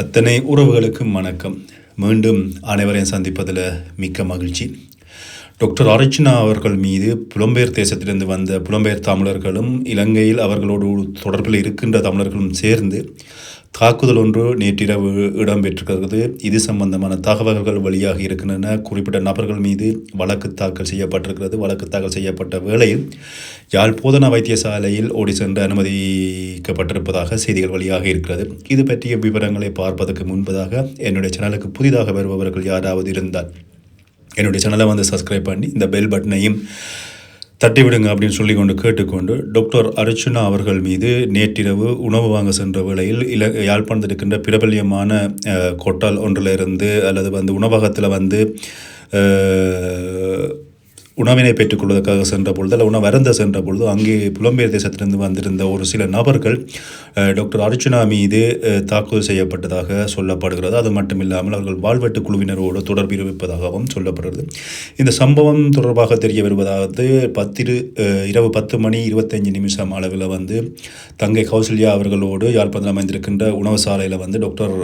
அத்தனை உறவுகளுக்கும் வணக்கம். மீண்டும் அனைவரையும் சந்திப்பதில் மிக்க மகிழ்ச்சி. டாக்டர் அர்ச்சனா அவர்கள் மீது புலம்பெயர் தேசத்திலிருந்து வந்த புலம்பெயர் தமிழர்களும் இலங்கையில் அவர்களோடு தொடர்பில் இருக்கின்ற தமிழர்களும் சேர்ந்து தாக்குதல் ஒன்று நேற்றிரவு இடம்பெற்றிருக்கிறது. இது சம்பந்தமான தகவல்கள் வெளியாக இருக்கின்றன. குறிப்பிட்ட நபர்கள் மீது வழக்கு தாக்கல் செய்யப்பட்டிருக்கிறது. வழக்கு தாக்கல் செய்யப்பட்ட வேளையில் யாழ் போதனா வைத்தியசாலையில் ஓடி சென்று அனுமதிக்கப்பட்டிருப்பதாக செய்திகள் வெளியாக இருக்கிறது. இது பற்றிய விவரங்களை பார்ப்பதற்கு முன்பதாக என்னுடைய சேனலுக்கு புதிதாக வருபவர்கள் யாராவது இருந்தால் என்னுடைய சேனலை வந்து சப்ஸ்கிரைப் பண்ணி இந்த பெல் பட்டனையும் தட்டி விடுங்க அப்படின்னு சொல்லி கொண்டு கேட்டுக்கொண்டு டாக்டர் அர்ச்சுனா அவர்கள் மீது நேற்றிரவு உணவு வாங்க சென்ற வேளையில் இல யாழ்ப்பாணத்தில் இருக்கின்ற பிரபல்யமான கொட்டால் ஒன்றிலிருந்து அல்லது வந்து உணவகத்தில் வந்து உணவினை பெற்றுக்கொள்வதற்காக சென்ற பொழுது அல்ல உணவு அருந்த சென்ற பொழுது அங்கே புலம்பெயர் தேசத்திலிருந்து வந்திருந்த ஒரு சில நபர்கள் டாக்டர் அர்ச்சுனா மீது தாக்குதல் செய்யப்பட்டதாக சொல்லப்படுகிறது. அது மட்டும் இல்லாமல் அவர்கள் வாழ்வெட்டு குழுவினரோடு தொடர்பு இருப்பதாகவும் சொல்லப்படுகிறது. இந்த சம்பவம் தொடர்பாக தெரிய வருவதாவது பத்திரு இரவு பத்து மணி இருபத்தஞ்சு நிமிஷம் அளவில் வந்து தங்கை கௌசல்யா அவர்களோடு யாழ்ப்பாணத்தில் அமைந்திருக்கின்ற உணவு சாலையில் வந்து டாக்டர்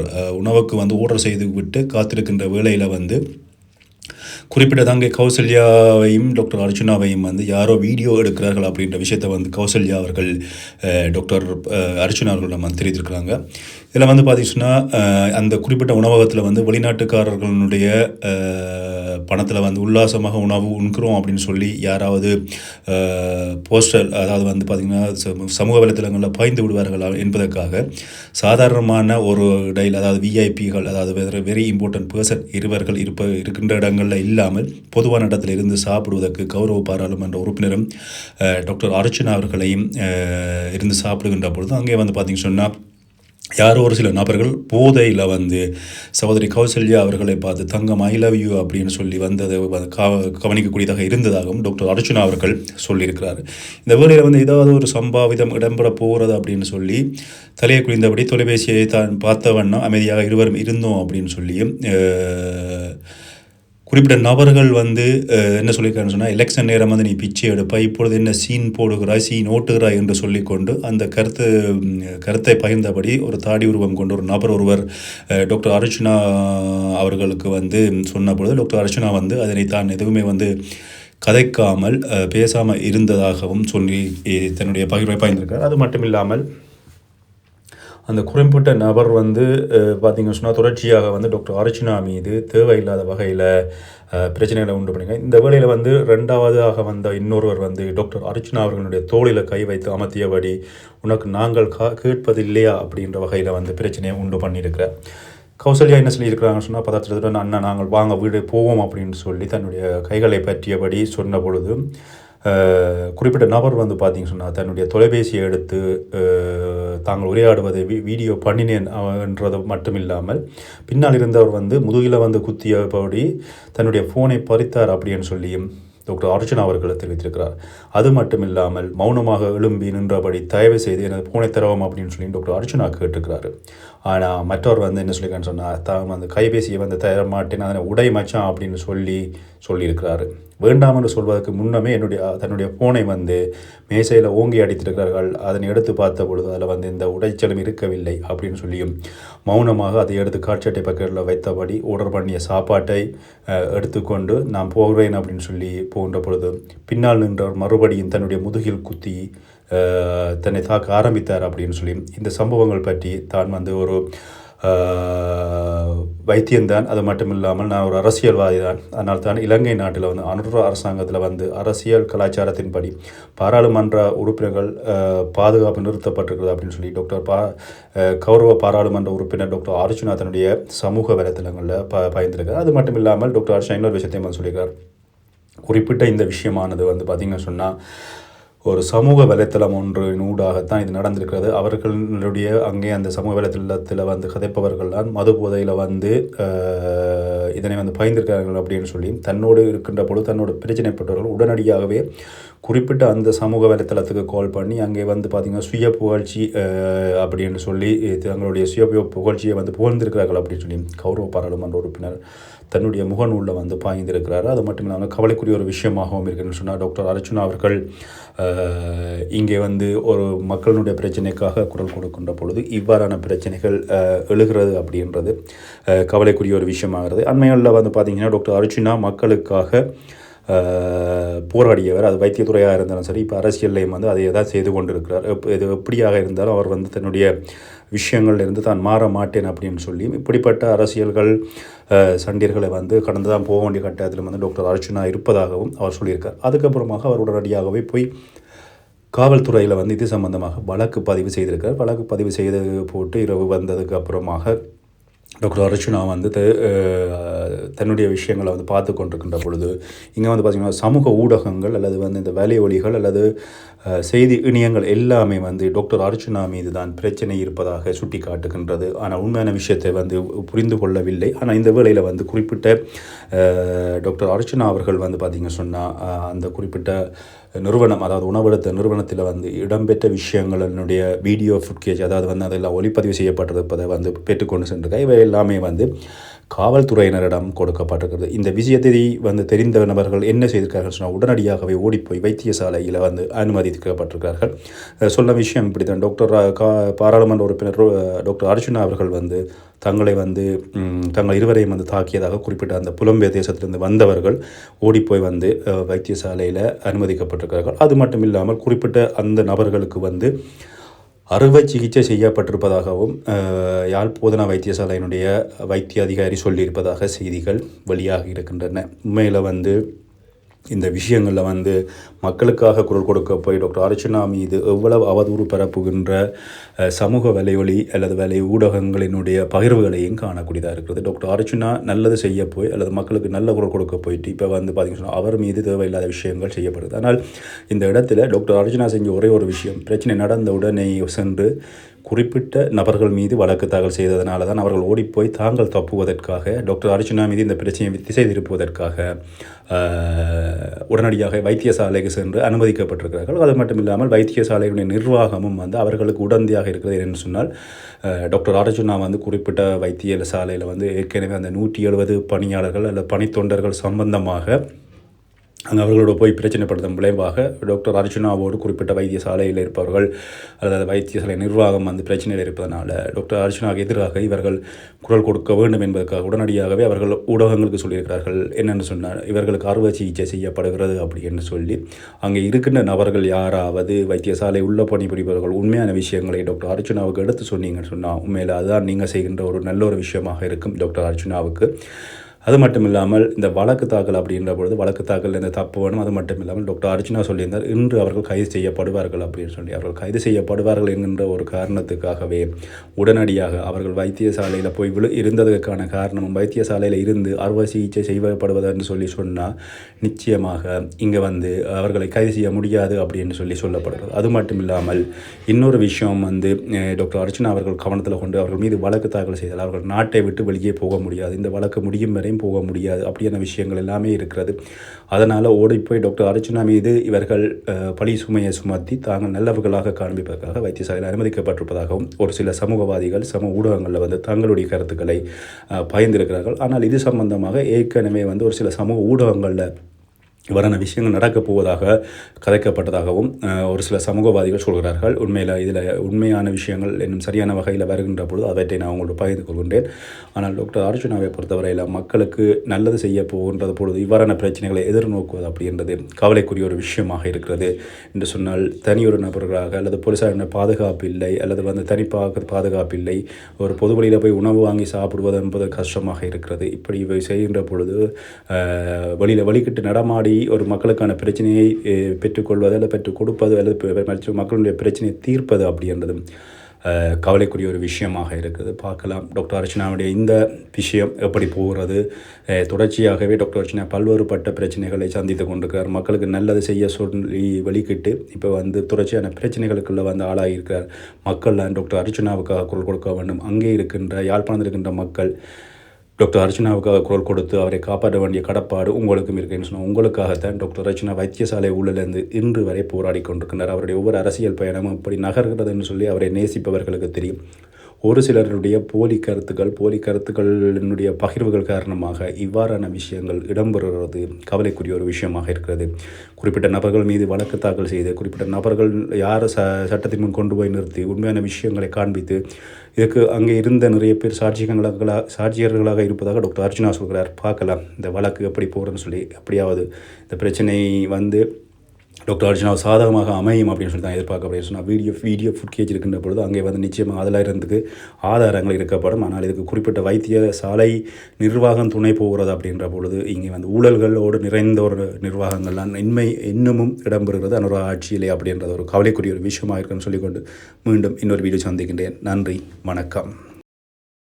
உணவுக்கு வந்து ஆர்டர் செய்து விட்டு காத்திருக்கின்ற வேளையில் வந்து குறிப்பிட்டதாங்க கௌசல்யாவையும் டாக்டர் அர்ச்சுனாவையும் வந்து யாரோ வீடியோ எடுக்கிறார்கள் அப்படின்ற விஷயத்தை வந்து கௌசல்யா அவர்கள் டாக்டர் அஹ், அர்ச்சுனா அவர்களிடம் வந்து தெரிவித்திருக்கிறாங்க. இதில் வந்து பார்த்திங்கன்னா அந்த குறிப்பிட்ட உணவகத்தில் வந்து வெளிநாட்டுக்காரர்களுடைய பணத்தில் வந்து உல்லாசமாக உணவு உண்கிறோம் அப்படின்னு சொல்லி யாராவது போஸ்டர் அதாவது வந்து பார்த்திங்கன்னா சமூ- சமூக வலைத்தளங்களில் பாய்ந்து விடுவார்களா என்பதற்காக சாதாரணமான ஒரு இடையில் அதாவது விஐபிகள் அதாவது வெரி வெரி இம்பார்ட்டன்ட் பர்சன் இருவர்கள் இருப்ப இருக்கின்ற இடங்களில் இல்லாமல் பொதுவான இடத்தில் இருந்து சாப்பிடுவதற்கு கௌரவ பாராளுமன்ற உறுப்பினரும் டாக்டர் அர்ச்சனா அவர்களையும் இருந்து சாப்பிடுகின்ற பொழுது அங்கே வந்து பார்த்திங்க சொன்னால் யாரோ ஒரு சில நபர்கள் போதையில் வந்து சகோதரி கௌசல்யா அவர்களை பார்த்து தங்கம் ஐ லவ் யூ அப்படின்னு சொல்லி வந்ததை கவனிக்கக்கூடியதாக இருந்ததாகவும் டாக்டர் அர்ஜுனா அவர்கள் சொல்லியிருக்கிறார். இந்த வேலையில் வந்து ஏதாவது ஒரு சம்பாவிதம் இடம்பெற போகிறது அப்படின்னு சொல்லி தலையை குளிந்தபடி தொலைபேசியை தான் பார்த்த வண்ணம் அமைதியாக இருவரும் இருந்தோம் அப்படின்னு சொல்லியும் குறிப்பிட்ட நபர்கள் வந்து என்ன சொல்லியிருக்காருன்னு சொன்னால் எலெக்ஷன் நேரம் வந்து நீ பிச்சை எடுப்பாய் இப்பொழுது என்ன சீன் போடுகிறாய் சீன் ஓட்டுகிறாய் என்று சொல்லிக்கொண்டு அந்த கருத்து கருத்தை பகிர்ந்தபடி ஒரு தாடி உருவம் கொண்ட ஒரு நபர் ஒருவர் டாக்டர் அர்ச்சனா அவர்களுக்கு வந்து சொன்ன பொழுது டாக்டர் அர்ச்சனா வந்து அதனை தான் எதுவுமே வந்து கதைக்காமல் பேசாமல் இருந்ததாகவும் சொல்லி தன்னுடைய பகிர்வை பகிர்ந்திருக்கார் அது மட்டும் இல்லாமல் அந்த குறிப்பிட்ட நபர் வந்து அஹ், சொன்னால் தொடர்ச்சியாக வந்து டாக்டர் அர்ச்சனா மீது தேவையில்லாத வகையில் பிரச்சனைகளை உண்டு பண்ணிங்க இந்த வேளையில் வந்து ரெண்டாவதாக வந்த இன்னொருவர் வந்து டாக்டர் அர்ச்சனா அவர்களுடைய தோளில் கை வைத்து அமர்த்தியபடி உனக்கு நாங்கள் கா கேட்பது இல்லையா அப்படின்ற வகையில் வந்து பிரச்சனையை உண்டு பண்ணியிருக்கிறார். கௌசல்யா என்ன சொல்லியிருக்கிறாங்கன்னு சொன்னால் பதார்த்தத்துடன் அண்ணன் நாங்கள் வாங்க வீடு போவோம் அப்படின்னு சொல்லி தன்னுடைய கைகளை பற்றியபடி சொன்ன பொழுது குறிப்பிட்ட நபர் வந்து பார்த்திங்க சொன்னால் தன்னுடைய தொலைபேசியை எடுத்து தாங்கள் உரையாடுவதை வீ வீடியோ பண்ணினேன் என்றது மட்டும் இல்லாமல் பின்னால் இருந்தவர் வந்து முதுகில் வந்து குத்தியபடி தன்னுடைய ஃபோனை பறித்தார் அப்படின்னு சொல்லியும் டாக்டர் அர்ஜுன் அவர்கள் தெரிவித்திருக்கிறார். அது மட்டும் இல்லாமல் மௌனமாக எழும்பி நின்றபடி தயவு செய்து எனது பூனை தரவும் அப்படின்னு சொல்லி டாக்டர் அர்ஜுனா கேட்டிருக்கிறாரு. ஆனால் மற்றவர் வந்து என்ன சொல்லியிருக்கான்னு சொன்னால் தான் வந்து கைபேசியை வந்து தர மாட்டேன் அதனை உடை மச்சான் அப்படின்னு சொல்லி சொல்லியிருக்கிறாரு. வேண்டாம் என்று சொல்வதற்கு முன்னமே என்னுடைய தன்னுடைய ஃபோனை வந்து மேசையில் ஓங்கி அடித்திருக்கிறார்கள். அதனை எடுத்து பார்த்த பொழுது அதில் வந்து இந்த உடைச்சலும் இருக்கவில்லை அப்படின்னு சொல்லியும் மௌனமாக அதை எடுத்து காட்சட்டை பக்கெட்டில் வைத்தபடி ஆர்டர் பண்ணிய சாப்பாட்டை எடுத்துக்கொண்டு நான் போகிறேன் அப்படின்னு சொல்லி போகின்ற பொழுது பின்னால் நின்றவர் மறுபடியும் தன்னுடைய முதுகில் குத்தி தன்னை தாக்க ஆரம்பித்தார் அப்படின்னு சொல்லி இந்த சம்பவங்கள் பற்றி தான் வந்து ஒரு வைத்தியந்தான் அது மட்டும் இல்லாமல் நான் ஒரு அரசியல்வாதி தான் அதனால் தான் இலங்கை நாட்டில் வந்து அனுர அரசாங்கத்தில் வந்து அரசியல் கலாச்சாரத்தின்படி பாராளுமன்ற உறுப்பினர்கள் பாதுகாப்பு நிறுத்தப்பட்டிருக்கிறது அப்படின்னு சொல்லி டாக்டர் பா கௌரவ பாராளுமன்ற உறுப்பினர் டாக்டர் அர்ச்சுனா தன்னுடைய சமூக வலைத்தளங்களில் ப பயந்துருக்கார். அது மட்டும் இல்லாமல் டாக்டர் அர்ஷா இன்னொரு விஷயத்தையும் வந்து சொல்லியிருக்கார். குறிப்பிட்ட இந்த விஷயமானது வந்து பார்த்திங்கன்னு சொன்னால் ஒரு சமூக வலைத்தளம் ஒன்றின் ஊடாகத்தான் இது நடந்திருக்கிறது. அவர்களுடைய அங்கே அந்த சமூக வலைத்தளத்தில் வந்து கதைப்பவர்கள்தான் மது போதையில் வந்து இதனை வந்து பயந்திருக்கிறார்கள் அப்படின்னு சொல்லி தன்னோடு இருக்கின்ற பொழுது தன்னோட பிரச்சனைப்பட்டவர்கள் உடனடியாகவே குறிப்பிட்ட அந்த சமூக வலைத்தளத்துக்கு கால் பண்ணி அங்கே வந்து பார்த்திங்கன்னா சுய புகழ்ச்சி அப்படின்னு சொல்லி தங்களுடைய சுய புகழ்ச்சியை வந்து புகழ்ந்திருக்கிறார்கள் அப்படின்னு சொல்லி கௌரவ பாராளுமன்ற உறுப்பினர் தன்னுடைய முகநூலில் வந்து பாய்ந்திருக்கிறார். அது மட்டும் இல்லாமல் கவலைக்குரிய ஒரு விஷயமாகவும் இருக்குன்னு சொன்னால் டாக்டர் அர்ச்சுனா அவர்கள் இங்கே வந்து ஒரு மக்களுடைய பிரச்சனைக்காக குரல் கொடுக்கின்ற பொழுது இவ்வாறான பிரச்சனைகள் எழுகிறது அப்படின்றது கவலைக்குரிய ஒரு விஷயமாகிறது. அண்மையில் வந்து பார்த்திங்கன்னா டாக்டர் அர்ஜுனா மக்களுக்காக போராடியவர் அது வைத்தியத்துறையாக இருந்தாலும் சரி இப்போ அரசியல்லையும் வந்து அதை தான் செய்து கொண்டிருக்கிறார். இது எப்படியாக இருந்தாலும் அவர் வந்து தன்னுடைய விஷயங்கள்ல இருந்து தான் மாற மாட்டேன் அப்படின்னு சொல்லி இப்படிப்பட்ட அரசியல்கள் சண்டியர்களை வந்து கடந்து தான் போக வேண்டிய கட்டாயத்தில் வந்து டாக்டர் அர்ச்சுனா இருப்பதாகவும் அவர் சொல்லியிருக்கார். அதுக்கப்புறமாக அவர் உடனடியாகவே போய் காவல்துறையில் வந்து இது சம்பந்தமாக வழக்கு பதிவு செய்திருக்கார் வழக்கு பதிவு செய்து போட்டு இரவு வந்ததுக்கு அப்புறமாக டாக்டர் அர்ச்சுனா வந்து தன்னுடைய விஷயங்களை வந்து பார்த்து கொண்டிருக்கின்ற பொழுது இங்கே வந்து பார்த்திங்கன்னா சமூக ஊடகங்கள் அல்லது வந்து இந்த வேலை ஒலிகள் அல்லது செய்தி இணையங்கள் எல்லாமே வந்து டாக்டர் அர்ச்சுனா மீது தான் பிரச்சனை இருப்பதாக சுட்டி காட்டுகின்றது ஆனால் உண்மையான விஷயத்தை வந்து புரிந்து கொள்ளவில்லை. ஆனால் இந்த வேளையில் வந்து குறிப்பிட்ட டாக்டர் அர்ச்சுனா அவர்கள் வந்து பார்த்திங்க சொன்னால் அந்த குறிப்பிட்ட நிறுவனம் அதாவது உணவெடுத்த நிறுவனத்தில் வந்து இடம்பெற்ற விஷயங்களினுடைய வீடியோ ஃபுட்கேஜ் அதாவது வந்து அதெல்லாம் ஒளிப்பதிவு செய்யப்பட்டிருப்பதை வந்து பெற்றுக்கொண்டு சென்றிருக்க இவை எல்லாமே வந்து காவல்துறையினரிடம் கொடுக்கப்பட்டிருக்கிறது. இந்த விஷயத்தை வந்து தெரிந்த நபர்கள் என்ன செய்திருக்கார்கள் சொன்னால் உடனடியாகவே ஓடிப்போய் வைத்தியசாலையில் வந்து அனுமதிக்கப்பட்டிருக்கிறார்கள். சொன்ன விஷயம் இப்படி தான் டாக்டர் ரா- கா பாராளுமன்ற உறுப்பினர் டாக்டர் அர்ஜுனா அவர்கள் வந்து தங்களை வந்து தங்கள் இருவரையும் வந்து தாக்கியதாக குறிப்பிட்ட அந்த புலம்பெயர் தேசத்திலிருந்து வந்தவர்கள் ஓடிப்போய் வந்து வைத்தியசாலையில் அனுமதிக்கப்பட்டிருக்கிறார்கள். அது மட்டும் இல்லாமல் குறிப்பிட்ட அந்த நபர்களுக்கு வந்து அறுவை சிகிச்சை செய்யப்பட்டிருப்பதாகவும் யாழ் போதனா வைத்தியசாலையினுடைய வைத்திய அதிகாரி சொல்லியிருப்பதாக செய்திகள் வெளியாகி இருக்கின்றன. உண்மையில் வந்து இந்த விஷயங்களில் வந்து மக்களுக்காக குரல் கொடுக்க போய் டாக்டர் அர்ச்சனா மீது எவ்வளவு அவதூறு பரப்புகின்ற சமூக வலைவலி அல்லது வலை ஊடகங்களினுடைய பகிர்வுகளையும் காணக்கூடியதாக இருக்கிறது. டாக்டர் அர்ச்சனா நல்லது செய்ய போய் அல்லது மக்களுக்கு நல்ல குரல் கொடுக்க போயிட்டு இப்போ வந்து பார்த்தீங்கன்னா அவர் மீது தேவையில்லாத விஷயங்கள் செய்யப்படுது. ஆனால் இந்த இடத்துல டாக்டர் அர்ச்சனா செஞ்ச ஒரே ஒரு விஷயம் பிரச்சனை நடந்த உடனே சென்று குறிப்பிட்ட நபர்கள் மீது வழக்கு தாக்கல் செய்ததனால தான் அவர்கள் ஓடிப்போய் தாங்கள் தப்புவதற்காக டாக்டர் அர்ஜுனா மீது இந்த பிரச்சனையை திசை திருப்புவதற்காக உடனடியாக வைத்தியசாலைக்கு சென்று அனுமதிக்கப்பட்டிருக்கிறார்கள். அது மட்டும் இல்லாமல் வைத்தியசாலையுடைய நிர்வாகமும் வந்து அவர்களுக்கு உடந்தையாக இருக்கிறது என்று சொன்னால் டாக்டர் அர்ஜுனா வந்து குறிப்பிட்ட வைத்திய சாலையில் வந்து ஏற்கனவே அந்த நூற்றி எழுபது பணியாளர்கள் அல்லது பணித்தொண்டர்கள் சம்பந்தமாக அங்கே அவர்களோட போய் பிரச்சனைப்படுத்தும் விளைவாக டாக்டர் அர்ஜுனாவோடு குறிப்பிட்ட வைத்தியசாலையில் இருப்பவர்கள் அதாவது வைத்தியசாலை நிர்வாகம் வந்து பிரச்சனையில் இருப்பதனால டாக்டர் அர்ஜுனாவுக்கு எதிராக இவர்கள் குரல் கொடுக்க வேண்டும் என்பதற்காக உடனடியாகவே அவர்கள் ஊடகங்களுக்கு சொல்லியிருக்கிறார்கள். என்னென்னு சொன்னால் இவர்களுக்கு அறுவை சிகிச்சை செய்யப்படுகிறது அப்படின்னு சொல்லி அங்கே இருக்கின்ற நபர்கள் யாராவது வைத்தியசாலை உள்ள பணிபுரிபவர்கள் உண்மையான விஷயங்களை டாக்டர் அர்ஜுனாவுக்கு எடுத்து சொன்னீங்கன்னு சொன்னால் உண்மையில் அதுதான் நீங்கள் செய்கின்ற ஒரு நல்ல ஒரு விஷயமாக இருக்கும் டாக்டர் அர்ஜுனாவுக்கு. அது மட்டும் இல்லாமல் இந்த வழக்கு தாக்கல் அப்படின்ற பொழுது வழக்கு தாக்கல் இந்த தப்பு வேணும் அது மட்டும் இல்லாமல் டாக்டர் அர்ச்சனா சொல்லியிருந்தார் இன்று அவர்கள் கைது செய்யப்படுவார்கள் அப்படின்னு சொல்லி. அவர்கள் கைது செய்யப்படுவார்கள் என்கின்ற ஒரு காரணத்துக்காகவே உடனடியாக அவர்கள் வைத்தியசாலையில் போய் விழு இருந்ததற்கான காரணமும் வைத்தியசாலையில் இருந்து அறுவை சிகிச்சை செய்யப்படுவதென்று சொல்லி சொன்னால் நிச்சயமாக இங்கே வந்து அவர்களை கைது செய்ய முடியாது அப்படின்னு சொல்லி சொல்லப்படுகிறது. அது மட்டும் இல்லாமல் இன்னொரு விஷயம் வந்து டாக்டர் அர்ச்சனா அவர்கள் கவனத்தில் கொண்டு அவர்கள் மீது வழக்கு தாக்கல் செய்தால் அவர்கள் நாட்டை விட்டு வெளியே போக முடியாது. இந்த வழக்கு முடியும் வரை வரையும் போக முடியாது. அப்படியான விஷயங்கள் எல்லாமே இருக்கிறது. அதனால் ஓடி போய் டாக்டர் அர்ச்சனா மீது இவர்கள் பழி சுமையை சுமத்தி தாங்கள் நல்லவர்களாக காண்பிப்பதற்காக வைத்தியசாலையில் அனுமதிக்கப்பட்டிருப்பதாகவும் ஒரு சில சமூகவாதிகள் சமூக ஊடகங்களில் வந்து தங்களுடைய கருத்துக்களை பயந்திருக்கிறார்கள் ஆனால் இது சம்பந்தமாக ஏற்கனவே வந்து ஒரு சில சமூக ஊடகங்களில் இவ்வாறான விஷயங்கள் நடக்கப் போவதாக கதைக்கப்பட்டதாகவும் ஒரு சில சமூகவாதிகள் சொல்கிறார்கள். உண்மையில் இதில் உண்மையான விஷயங்கள் இன்னும் சரியான வகையில் வருகின்ற பொழுது அவற்றை நான் உங்களோட பகிர்ந்து கொள்கின்றேன். ஆனால் டாக்டர் அர்ஜுனாவை பொறுத்தவரையில் மக்களுக்கு நல்லது செய்ய போகின்றது பொழுது இவ்வாறான பிரச்சனைகளை எதிர்நோக்குவது அப்படின்றது கவலைக்குரிய ஒரு விஷயமாக இருக்கிறது என்று சொன்னால் தனியொரு நபர்களாக அல்லது போலீசாரின் பாதுகாப்பு இல்லை அல்லது வந்து தனி பாதுகாப்பு இல்லை ஒரு பொது வழியில் போய் உணவு வாங்கி சாப்பிடுவது என்பது கஷ்டமாக இருக்கிறது. இப்படி இவை செய்கின்ற பொழுது வழியில் வழிகிட்டு நடமாடி ஒரு மக்களுக்கான பிரச்சனையை பெற்றுக்கொள்வது அல்லது பெற்றுக் கொடுப்பது அல்லது மக்களுடைய பிரச்சனையை தீர்ப்பது அப்படின்றதும் கவலைக்குரிய ஒரு விஷயமாக இருக்குது. பார்க்கலாம். டாக்டர் அர்ச்சனாவுடைய இந்த விஷயம் எப்படி போகிறது? தொடர்ச்சியாகவே டாக்டர் அர்ச்சனா பல்வேறுபட்ட பிரச்சனைகளை சந்தித்து கொண்டிருக்கிறார். மக்களுக்கு நல்லது செய்ய சொல்லி வெளிக்கிட்டு இப்போ வந்து தொடர்ச்சியான பிரச்சனைகளுக்குள்ளே வந்து ஆளாகியிருக்கிறார். மக்கள் டாக்டர் அர்ச்சனாவுக்காக குரல் கொடுக்க வேண்டும். அங்கே இருக்கின்ற யாழ்ப்பாணத்தில் இருக்கின்ற மக்கள் டாக்டர் அர்ச்சனாவுக்காக குரல் கொடுத்து அவரை காப்பாற்ற வேண்டிய கடப்பாடு உங்களுக்கும் இருக்குன்னு சொன்னால் உங்களுக்காகத்தான் டாக்டர் அர்ச்சனா வைத்தியசாலை ஊழலிருந்து இன்று வரை போராடி கொண்டிருக்கின்றார். அவருடைய ஒவ்வொரு அரசியல் பயணமும் இப்படி நகர்கிறதுன்னு சொல்லி அவரை நேசிப்பவர்களுக்கு தெரியும். ஒரு சிலருடைய போலி கருத்துக்கள் போலி கருத்துக்களினுடைய பகிர்வுகள் காரணமாக இவ்வாறான விஷயங்கள் இடம்பெறுகிறது. கவலைக்குரிய ஒரு விஷயமாக இருக்கிறது. குறிப்பிட்ட நபர்கள் மீது வழக்கு தாக்கல் செய்து குறிப்பிட்ட நபர்கள் யார் ச சட்டத்தின் முன் கொண்டு போய் நிறுத்தி உண்மையான விஷயங்களை காண்பித்து இதுக்கு அங்கே இருந்த நிறைய பேர் சாட்சியங்களாக சாட்சியர்களாக இருப்பதாக டாக்டர் அர்ஜுனா சொல்கிறார். பார்க்கலாம் இந்த வழக்கு எப்படி போகிறேன்னு சொல்லி எப்படியாவது இந்த பிரச்சனை வந்து டாக்டர் அர்ஜுனா சாதகமாக அமையும் அப்படின்னு சொல்லி தான் எதிர்பார்க்க சொன்னால் வீடியோ வீடியோ ஃபுட்கேஜ் இருக்கின்ற பொழுது அங்கே வந்து நிச்சயமாக அதில் இருந்துக்கு ஆதாரங்கள் இருக்கப்படும். ஆனால் இதுக்கு குறிப்பிட்ட வைத்திய சாலை நிர்வாகம் துணை போகிறது அப்படின்ற பொழுது இங்கே வந்து ஊழல்களோடு நிறைந்த ஒரு நிர்வாகங்கள்லாம் இன்மை இன்னமும் இடம்பெறுகிறது. அன்னொரு ஆட்சியிலே அப்படின்றது ஒரு கவலைக்குரிய ஒரு விஷயமாக இருக்குன்னு சொல்லிக்கொண்டு மீண்டும் இன்னொரு வீடியோ சந்திக்கின்றேன். நன்றி வணக்கம்.